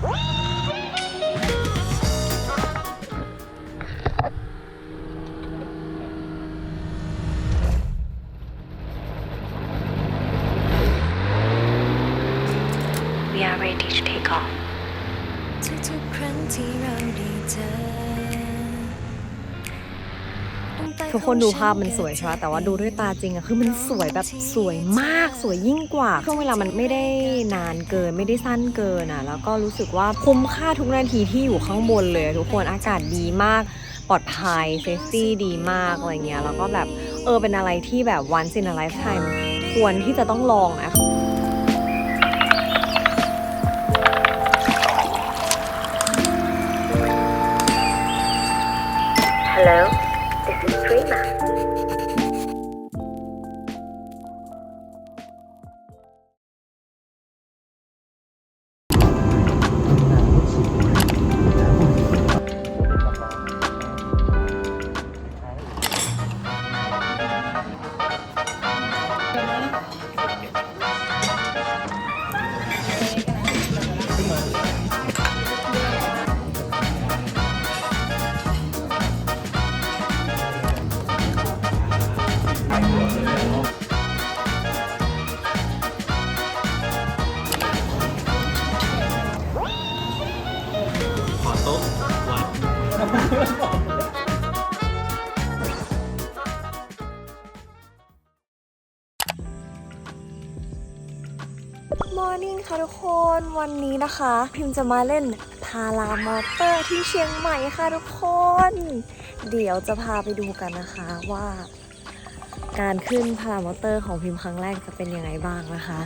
Woo! ทุกคนดูภาพมันสวยใช่ไหมแต่ว่าดูด้วยตาจริงอะคือมันสวยแบบสวยมากสวยยิ่งกว่าช่วงเวลามันไม่ได้นานเกินไม่ได้สั้นเกินอะแล้วก็รู้สึกว่าคุ้มค่าทุกนาทีที่อยู่ข้างบนเลย ทุกคนอากาศดีมากปลอดภัยเซฟตี้ดีมากอะไรเงี้ยแล้วก็แบบเออเป็นอะไรที่แบบ once in a lifetime ควรที่จะต้องลองนะ Hello, this มอร์นิ่งค่ะทุกคนวันนี้นะคะ พิมจะมาเล่นพารามอเตอร์ที่เชียงใหม่ค่ะทุกคน เดี๋ยวจะพาไปดูกันนะคะว่า การขึ้นพารามอเตอร์ของพิมครั้งแรกจะเป็นยังไงบ้างนะคะ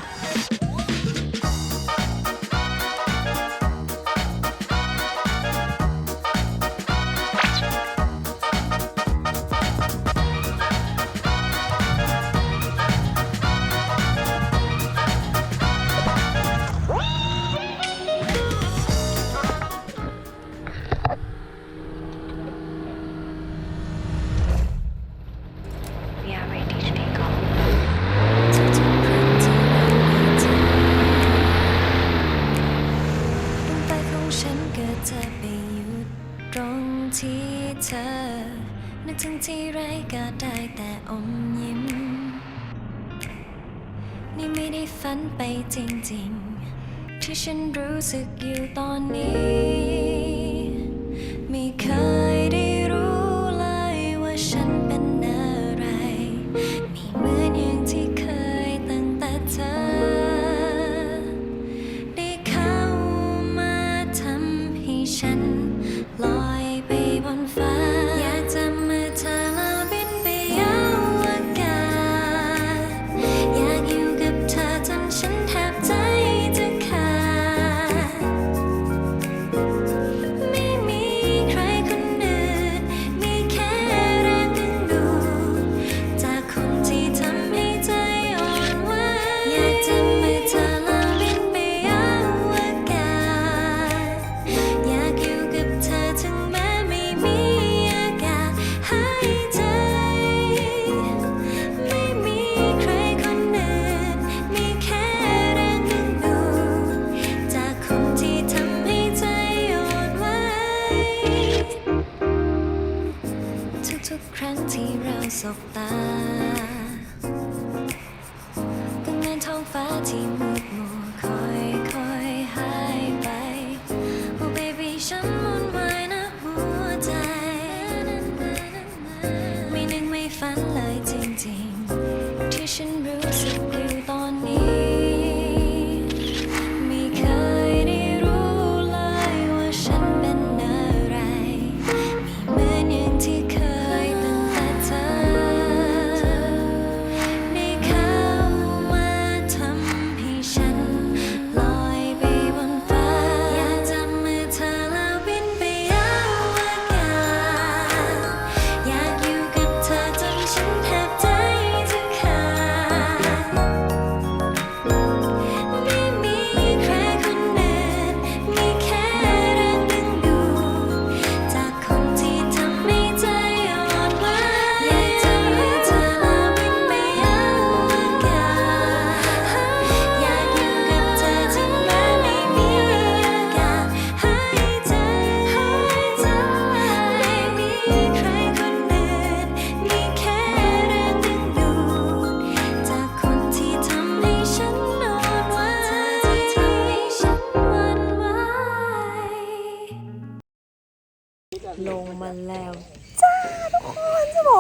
ฉันก็จะไปหยุดตรงที่เธอ นึกถึงที่ไรก็ได้แต่อมยิ้ม นี่ไม่ได้ฝันไปจริงๆ ที่ฉันรู้สึกอยู่ตอนนี้ ไม่เคย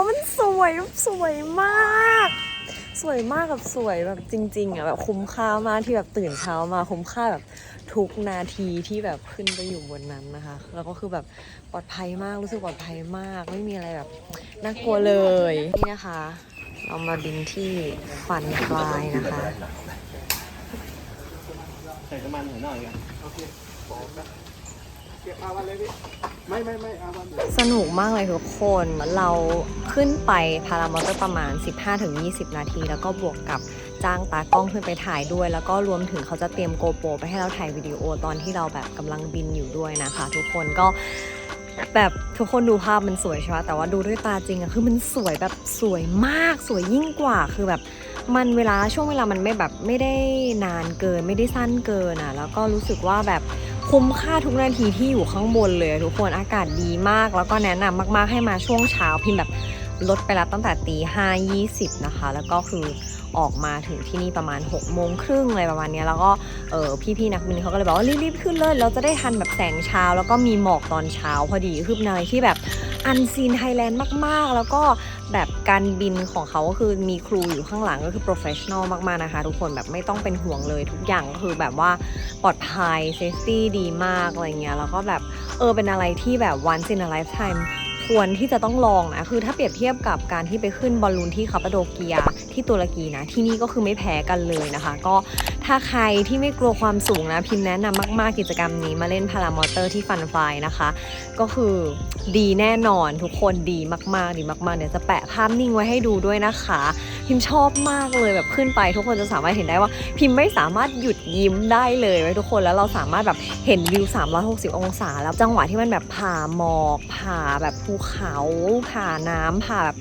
มันสวยสวยมาก สวยมากกับสวยแบบจริง ๆอะแบบคุ้มค่ามากที่แบบตื่นเช้ามาคุ้มค่าแบบทุกนาทีที่แบบขึ้นไปอยู่บนนั้นนะคะ แล้วก็คือแบบปลอดภัยมากรู้สึกปลอดภัยมาก ไม่มีอะไรแบบน่ากลัวเลยนี่นะคะ เรามาบินที่ฟันฟลายนะคะใส่น้ำมันหน่อยหน่อยกัน เก็บอาวันเลยพี่ไม่ไม่ไม่อาวันสนุกมากเลยทุกคนเราขึ้นไปพารามอเตอร์ประมาณ 15-20 นาที แล้วก็บวกกับจ้างตากล้องขึ้นไปถ่ายด้วย แล้วก็รวมถึงเขาจะเตรียมโกโปรไปให้เราถ่ายวิดีโอตอนที่เราแบบกำลังบินอยู่ด้วยนะคะ ทุกคนก็แบบทุกคนดูภาพมันสวยใช่ไหมแต่ว่าดูด้วยตาจริงอะคือมันสวยแบบสวยมากสวยยิ่งกว่าคือแบบมันเวลาช่วงเวลามันไม่แบบไม่ได้นานเกิน ไม่ได้สั้นเกินอะแล้วก็รู้สึกว่าแบบ คุ้มค่าทุกนาทีที่อยู่ข้างบนเลยทุกคนอากาศดีมาก แล้วก็แนะนำมาก ๆ ให้มาช่วงเช้าพิมแบบลดไปแล้วตั้งแต่ตีห้ายี่สิบนะคะ แล้วก็คือออกมาถึงที่นี่ประมาณ6กโมงครึ่งอะไรประมาณนี้แล้วก็เออพี่ๆนักบินเขาก็เลยบอกว่ารีบๆขึ้นเลย เราจะได้ทันแบบแสงเช้า แล้วก็มีหมอกตอนเช้าพอดีคือเป็นอะไรที่แบบ อันซีนไทยแลนด์มาก ๆ แล้วก็แบบการบินของเขาก็คือมีครูอยู่ข้างหลังก็คือโปรเฟชชั่นอลมาก ๆ นะคะ ทุกคนแบบไม่ต้องเป็นห่วงเลยทุกอย่างก็คือแบบว่าปลอดภัยเซฟตี้ดีมากอะไรเงี้ยแล้วก็แบบเออเป็นอะไรที่แบบ once in a lifetime ควรที่จะต้องลองนะ คือถ้าเปรียบเทียบกับการที่ไปขึ้นบอลลูนที่คาปาโดเกีย ที่ตุรกีนะ ที่นี่ก็คือไม่แพ้กันเลยนะคะ ก็ถ้าใครที่ไม่กลัวความสูงนะ พิมพ์แนะนำมาก ๆ กิจกรรมนี้มาเล่นพารามอเตอร์ที่ฟันไฟนะคะ ก็คือดีแน่นอนทุกคนดีมาก ๆ ดีมาก ๆ เดี๋ยวจะแปะภาพนิ่งไว้ให้ดูด้วยนะคะ พิมชอบมากเลยแบบขึ้นไป ทุกคนจะสามารถเห็นได้ว่า พิมไม่สามารถหยุดยิ้มได้เลยไว้ทุกคนแล้วเราสามารถแบบเห็นวิว 360 องศา แล้วจังหวะที่มันแบบผ่าหมอกผ่าแบบภููเขาผ่าน้ำผ่าแบบ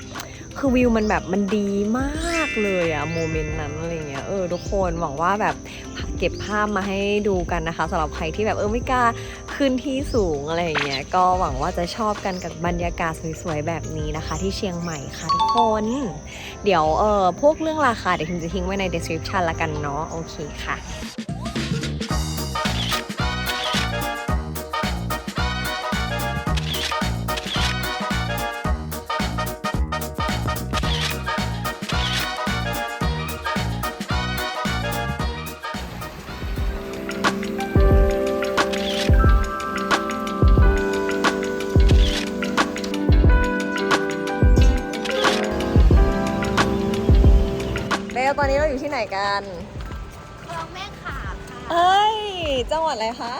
คือวิวมันแบบมันดีมากเลยอะโมเมนต์นั้นอะไรเงี้ยเออทุกคนหวังว่าแบบเก็บภาพมาให้ดูกันนะคะสำหรับใครที่แบบเออไม่กล้าขึ้นที่สูงอะไรเงี้ยก็หวังว่าจะชอบกันกับบรรยากาศสวยๆแบบนี้นะคะ ที่เชียงใหม่ค่ะทุกคน เดี๋ยวเออพวกเรื่องราคาเดี๋ยวพิมจะทิ้งไว้ใน description ละกันเนาะโอเคค่ะ อนนี้เราอยู่ที่ไหนกันคลองแม่ขาค่ะ เอ้ย จังหวัดอะไรคะ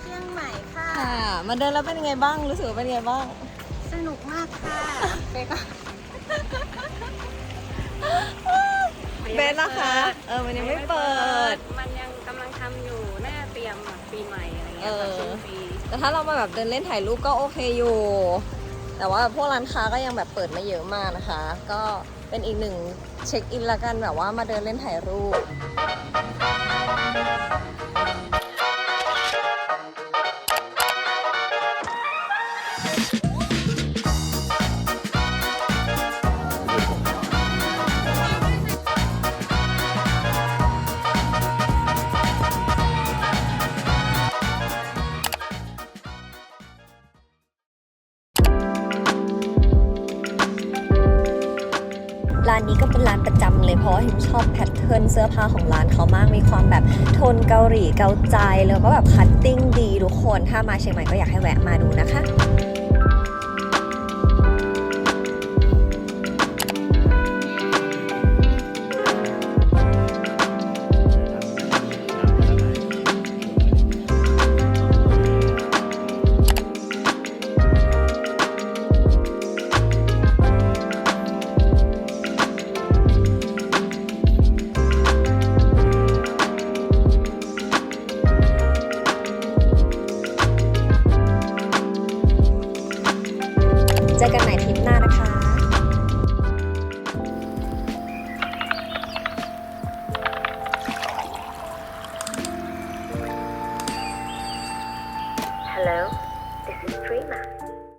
เชียงใหม่ค่ะ ค่ะ มาเดินแล้วเป็นยังไงบ้าง รู้สึกว่าเป็นยังไงบ้าง สนุกมากค่ะเป๊กเบนนะคะ เออ มันยังไม่เปิด มันยังกำลังทำอยู่ น่าจะเตรียมแบบปีใหม่อะไรเงี้ยเออแบบสิ้นปีแต่ถ้าเรามาแบบเดินเล่นถ่ายรูปก็โอเคอยู่ แต่ว่าพวกร้านค้าก็ยังแบบเปิดไม่เยอะมากนะคะ ก็ เป็นอีกหนึ่งเช็คอินละกันแบบว่ามาเดินเล่นถ่ายรูป ร้านนี้ก็เป็นร้านประจำเลยเพราะว่าหิมชอบแพทเทิร์นเสื้อผ้าของร้านเขามากมีความแบบโทนเกาหลีเกาใจแล้วก็แบบคัตติ้งดีทุกคน ถ้ามาเชียงใหม่ก็อยากให้แวะมาดูนะคะ